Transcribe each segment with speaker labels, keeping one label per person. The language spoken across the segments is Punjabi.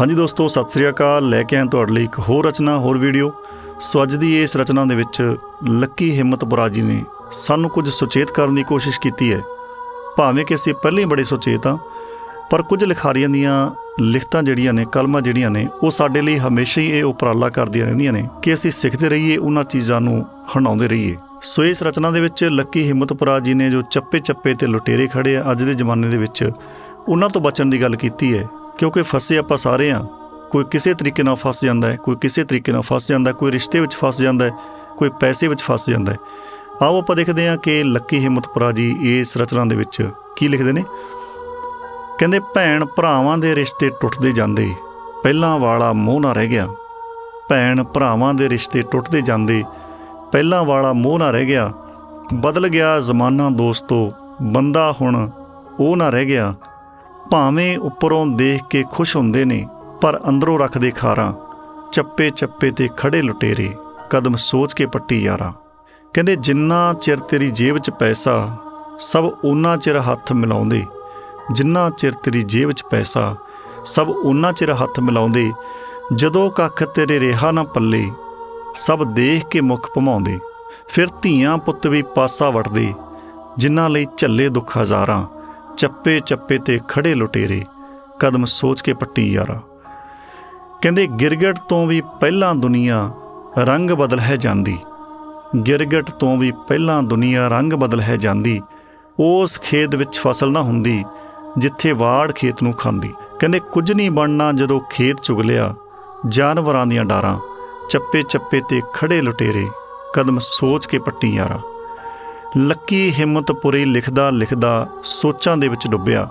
Speaker 1: ਹਾਂਜੀ ਦੋਸਤੋ, ਸਤਿ ਸ੍ਰੀ ਅਕਾਲ। ਲੈ ਕੇ ਆਏ ਤੁਹਾਡੇ ਲਈ ਇੱਕ ਹੋਰ ਰਚਨਾ, ਹੋਰ ਵੀਡੀਓ। ਸੋ ਅੱਜ ਦੀ ਇਸ ਰਚਨਾ ਦੇ ਵਿੱਚ ਲੱਕੀ ਹਿੰਮਤਪੁਰਾ ਜੀ ਨੇ ਸਾਨੂੰ ਕੁਝ ਸੁਚੇਤ ਕਰਨ ਦੀ ਕੋਸ਼ਿਸ਼ ਕੀਤੀ ਹੈ। ਭਾਵੇਂ ਕਿ ਅਸੀਂ ਪਹਿਲਾਂ ਹੀ ਬੜੇ ਸੁਚੇਤ ਹਾਂ, ਪਰ ਕੁਝ ਲਿਖਾਰੀਆਂ ਦੀਆਂ ਲਿਖਤਾਂ ਜਿਹੜੀਆਂ ਨੇ, ਕਲਮਾਂ ਜਿਹੜੀਆਂ ਨੇ, ਉਹ ਸਾਡੇ ਲਈ ਹਮੇਸ਼ਾ ਹੀ ਇਹ ਉਪਰਾਲਾ ਕਰਦੀਆਂ ਰਹਿੰਦੀਆਂ ਨੇ ਕਿ ਅਸੀਂ ਸਿੱਖਦੇ ਰਹੀਏ, ਉਹਨਾਂ ਚੀਜ਼ਾਂ ਨੂੰ ਹੰਡਾਉਂਦੇ ਰਹੀਏ। ਸੋ ਇਸ ਰਚਨਾ ਦੇ ਵਿੱਚ ਲੱਕੀ ਹਿੰਮਤਪੁਰਾ ਜੀ ਨੇ ਜੋ ਚੱਪੇ ਚੱਪੇ ਤੇ ਲੁਟੇਰੇ ਖੜੇ ਆ ਅੱਜ ਦੇ ਜ਼ਮਾਨੇ ਦੇ ਵਿੱਚ, ਉਹਨਾਂ ਤੋਂ ਬਚਣ ਦੀ ਗੱਲ ਕੀਤੀ ਹੈ। ਕਿਉਂਕਿ ਫਸੇ ਆਪਾਂ ਸਾਰੇ ਆ। ਕੋਈ ਕਿਸੇ ਤਰੀਕੇ ਨਾਲ ਫਸ ਜਾਂਦਾ ਹੈ, ਕੋਈ ਕਿਸੇ ਤਰੀਕੇ ਨਾਲ ਫਸ ਜਾਂਦਾ ਕੋਈ ਰਿਸ਼ਤੇ ਵਿੱਚ ਫਸ ਜਾਂਦਾ ਕੋਈ ਪੈਸੇ ਵਿੱਚ ਫਸ ਜਾਂਦਾ ਹੈ। ਆਓ ਆਪਾਂ ਦੇਖਦੇ ਹਾਂ ਕਿ ਲੱਕੀ ਹਿੰਮਤਪੁਰਾ ਜੀ ਇਸ ਰਚਨਾ ਦੇ ਵਿੱਚ ਕੀ ਲਿਖਦੇ ਨੇ। ਕਹਿੰਦੇ, ਭੈਣ ਭਰਾਵਾਂ ਦੇ ਰਿਸ਼ਤੇ ਟੁੱਟਦੇ ਜਾਂਦੇ, ਪਹਿਲਾਂ ਵਾਲਾ ਮੋਹ ਨਾ ਰਹਿ ਗਿਆ। ਭੈਣ ਭਰਾਵਾਂ ਦੇ ਰਿਸ਼ਤੇ ਟੁੱਟਦੇ ਜਾਂਦੇ, ਪਹਿਲਾਂ ਵਾਲਾ ਮੋਹ ਨਾ ਰਹਿ ਗਿਆ। ਬਦਲ ਗਿਆ ਜ਼ਮਾਨਾ ਦੋਸਤੋ, ਬੰਦਾ ਹੁਣ ਉਹ ਨਾ ਰਹਿ ਗਿਆ। ਭਾਵੇਂ ਉੱਪਰੋਂ ਦੇਖ ਕੇ ਖੁਸ਼ ਹੁੰਦੇ ਨੇ, ਪਰ ਅੰਦਰੋਂ ਰੱਖਦੇ ਖਾਰਾਂ, ਚੱਪੇ ਚੱਪੇ ਤੇ ਖੜੇ ਲੁਟੇਰੇ, ਕਦਮ ਸੋਚ ਕੇ ਪੱਟੀ ਯਾਰਾਂ। ਕਹਿੰਦੇ, ਜਿੰਨਾ ਚਿਰ ਤੇਰੀ ਜੇਬ 'ਚ ਪੈਸਾ, ਸਭ ਉਹਨਾਂ ਚਿਰ ਹੱਥ ਮਿਲਾਉਂਦੇ। ਜਿੰਨਾ ਚਿਰ ਤੇਰੀ ਜੇਬ 'ਚ ਪੈਸਾ, ਸਭ ਉਹਨਾਂ ਚਿਰ ਹੱਥ ਮਿਲਾਉਂਦੇ। ਜਦੋਂ ਕੱਖ ਤੇਰੇ ਰਿਹਾ ਨਾ ਪੱਲੇ, ਸਭ ਦੇਖ ਕੇ ਮੁਖ ਭਮਾਉਂਦੇ। ਫਿਰ ਧੀਆਂ ਪੁੱਤ ਵੀ ਪਾਸਾ ਵਟਦੇ ਜਿਨ੍ਹਾਂ ਲਈ ਝੱਲੇ ਦੁੱਖ ਹਜ਼ਾਰਾਂ। ਚੱਪੇ ਚੱਪੇ ਤੇ ਖੜੇ ਲੁਟੇਰੇ, ਕਦਮ ਸੋਚ ਕੇ ਪੱਟੀ ਯਾਰਾ। ਕਹਿੰਦੇ, ਗਿਰਗਟ ਤੋਂ ਵੀ ਪਹਿਲਾਂ ਦੁਨੀਆ ਰੰਗ ਬਦਲ ਹੈ ਜਾਂਦੀ। ਗਿਰਗਟ ਤੋਂ ਵੀ ਪਹਿਲਾਂ ਦੁਨੀਆ ਰੰਗ ਬਦਲ ਹੈ ਜਾਂਦੀ। ਉਸ ਖੇਤ ਵਿੱਚ ਫਸਲ ਨਾ ਹੁੰਦੀ, ਜਿੱਥੇ ਵਾੜ ਖੇਤ ਨੂੰ ਖਾਂਦੀ। ਕਹਿੰਦੇ, ਕੁਝ ਨਹੀਂ ਬਣਨਾ ਜਦੋਂ ਖੇਤ ਚੁਗ ਲਿਆ, ਜਾਨਵਰਾਂ ਦੀਆਂ ਡਾਰਾਂ, ਚੱਪੇ ਚੱਪੇ ਤੇ ਖੜੇ ਲੁਟੇਰੇ, ਕਦਮ ਸੋਚ ਕੇ ਪੱਟੀ ਯਾਰਾ। ਲੱਕੀ ਹਿੰਮਤਪੁਰੀ ਲਿਖਦਾ ਲਿਖਦਾ ਸੋਚਾਂ ਦੇ ਵਿੱਚ ਡੁੱਬਿਆ।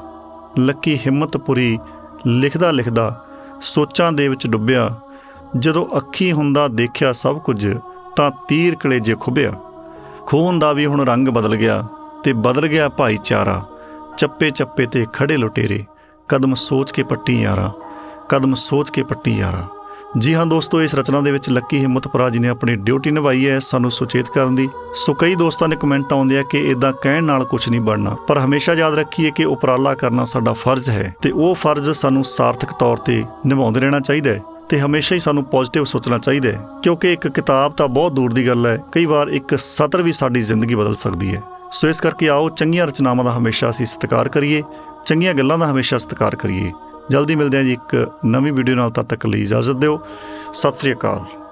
Speaker 1: ਲੱਕੀ ਹਿੰਮਤਪੁਰੀ ਲਿਖਦਾ ਲਿਖਦਾ ਸੋਚਾਂ ਦੇ ਵਿੱਚ ਡੁੱਬਿਆ। ਜਦੋਂ ਅੱਖੀ ਹੁੰਦਾ ਦੇਖਿਆ ਸਭ ਕੁਝ, ਤਾਂ ਤੀਰ ਕਲੇਜੇ ਖੁੱਬਿਆ ਖੂਨ ਦਾ ਵੀ ਹੁਣ ਰੰਗ ਬਦਲ ਗਿਆ ਤੇ ਬਦਲ ਗਿਆ ਭਾਈਚਾਰਾ। ਚੱਪੇ ਚੱਪੇ ਤੇ ਖੜੇ ਲੁਟੇਰੇ। ਕਦਮ ਸੋਚ ਕੇ ਪੱਟੀ ਯਾਰਾ, ਕਦਮ ਸੋਚ ਕੇ ਪੱਟੀ ਯਾਰਾ। ਜੀ ਹਾਂ ਦੋਸਤੋ, ਇਸ ਰਚਨਾ ਦੇ ਵਿੱਚ ਲੱਕੀ ਹਿੰਮਤਪੁਰਾ ਜੀ ਨੇ ਆਪਣੀ ਡਿਊਟੀ ਨਿਭਾਈ ਹੈ, ਸਾਨੂੰ ਸੁਚੇਤ ਕਰਨ ਦੀ। ਸੋ ਕਈ ਦੋਸਤਾਂ ਦੇ ਕਮੈਂਟ ਆਉਂਦੇ ਆ ਕਿ ਇਦਾਂ ਕਹਿਣ ਨਾਲ ਕੁਝ ਨਹੀਂ ਬਣਨਾ, ਪਰ ਹਮੇਸ਼ਾ ਯਾਦ ਰੱਖੀਏ ਕਿ ਉਪਰਾਲਾ ਕਰਨਾ ਸਾਡਾ ਫਰਜ਼ ਹੈ ਤੇ ਉਹ ਫਰਜ਼ ਸਾਨੂੰ ਸਾਰਥਕ ਤੌਰ ਤੇ ਨਿਭਾਉਂਦੇ ਰਹਿਣਾ ਚਾਹੀਦਾ ਹੈ ਤੇ ਹਮੇਸ਼ਾ ਹੀ ਸਾਨੂੰ ਪੋਜ਼ਿਟਿਵ ਸੋਚਣਾ ਚਾਹੀਦਾ ਹੈ, ਕਿਉਂਕਿ ਇੱਕ ਕਿਤਾਬ ਤਾਂ ਬਹੁਤ ਦੂਰ ਦੀ ਗੱਲ ਹੈ, ਕਈ ਵਾਰ ਇੱਕ ਸਤਰ ਵੀ ਸਾਡੀ ਜ਼ਿੰਦਗੀ ਬਦਲ ਸਕਦੀ ਹੈ। ਸੋ ਇਸ ਕਰਕੇ ਆਓ, ਚੰਗੀਆਂ ਰਚਨਾਵਾਂ ਦਾ ਹਮੇਸ਼ਾ ਅਸੀਂ ਸਤਿਕਾਰ ਕਰੀਏ, ਚੰਗੀਆਂ ਗੱਲਾਂ ਦਾ ਹਮੇਸ਼ਾ ਸਤਿਕਾਰ ਕਰੀਏ। ਜਲਦੀ ਮਿਲਦੇ ਹਾਂ ਜੀ ਇੱਕ ਨਵੀਂ ਵੀਡੀਓ ਨਾਲ ਤਦ ਤੱਕ ਲਈ ਇਜਾਜ਼ਤ ਦਿਓ। ਸਤਿ ਸ੍ਰੀ ਅਕਾਲ।